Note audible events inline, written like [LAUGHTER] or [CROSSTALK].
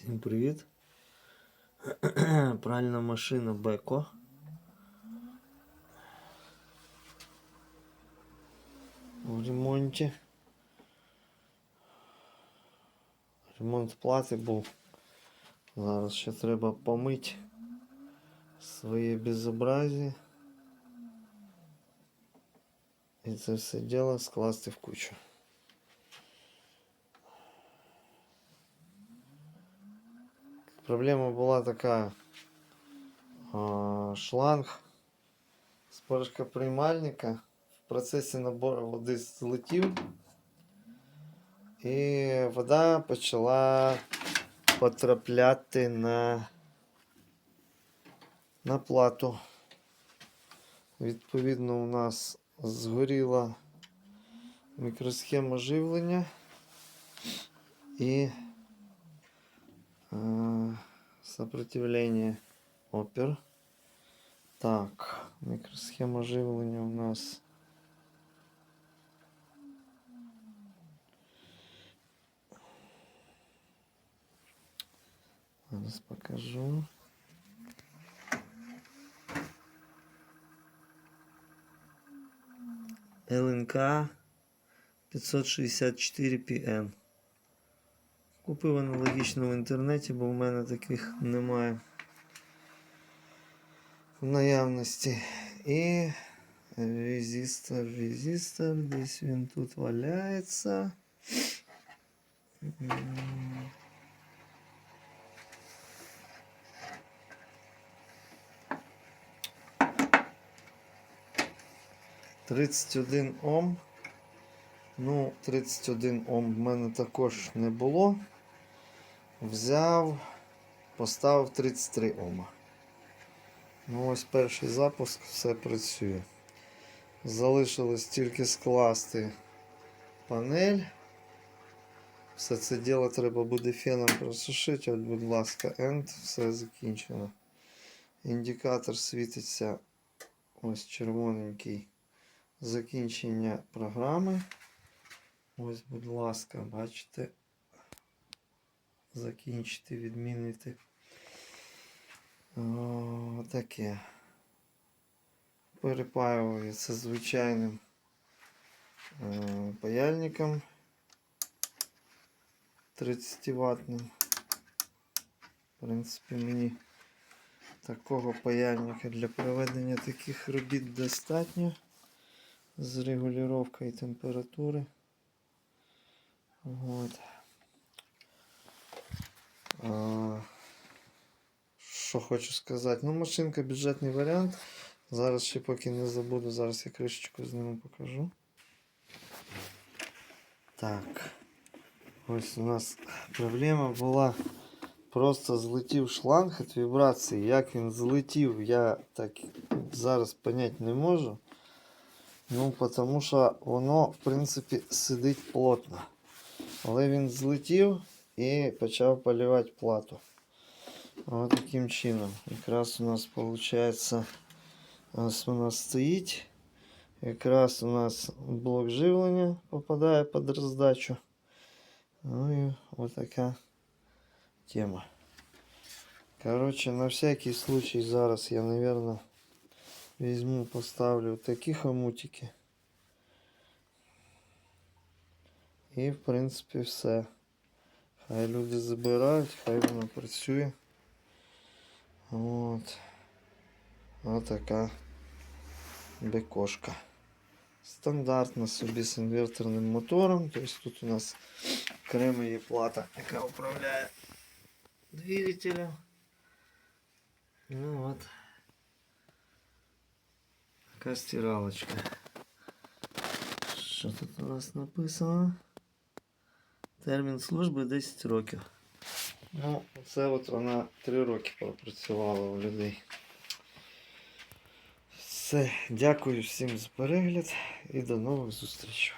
Всім привіт. [CLEARS THROAT] Пральна машина Беко. В ремонті. Ремонт плати був. Зараз ще треба помити своє безобразие. І це все діло скласти в кучу. Проблема була така. Шланг з порошкоприймальника в процесі набору води злетів. І вода почала потрапляти на, на плату. Відповідно, у нас згоріла мікросхема живлення і Э, сопротивление опер. Так, микросхема живлення у нас. Зараз покажу. ЛНК 564 ПН. Купив аналогічно в інтернеті, бо в мене таких немає в наявності. І резистор, резистор, десь він тут валяється. Тридцять один Ом. Ну, 31 Ом в мене також не було. Взяв, поставив 33 Ома. Ну, ось перший запуск, все працює. Залишилось тільки скласти панель. Все це діло треба буде феном просушити. От, будь ласка, End, все закінчено. Індикатор світиться ось червоненький закінчення програми. Ось, будь ласка, бачите, закінчити, відмінити. О, таке. Перепаюється звичайним е, паяльником 30 ваттним. В принципі, мені такого паяльника для проведення таких робіт достатньо з регулюванням температури. Вот. А, що хочу сказати? Ну, машинка бюджетний варіант. Зараз ще поки не забуду, зараз я кришечку зніму покажу. Так. Ось у нас проблема була. Просто злетів шланг від вібрації. Як він злетів, я так зараз поняти не можу. Ну, тому що воно, в принципі, сидить плотно. Але він злетів і почав полівати плату. Ось таким чином. Якраз у нас виходить, ось у нас стоїть. Якраз у нас блок живлення попадає під роздачу. Ну і ось така тема. Короче, на всякий случай зараз я, наверное, візьму, поставлю такі хомутики. І в принципі все. Хай люди забирають, хай воно працює. От. Ось така бекошка. Стандартна собі з інверторним мотором. Тобто тут у нас окрема є плата, яка управляє двигателем. Ну от. Така стиралочка. Що тут у нас написано? Термін служби 10 років. Ну, це от вона 3 роки пропрацювала у людей. Все, дякую всім за перегляд і до нових зустрічей.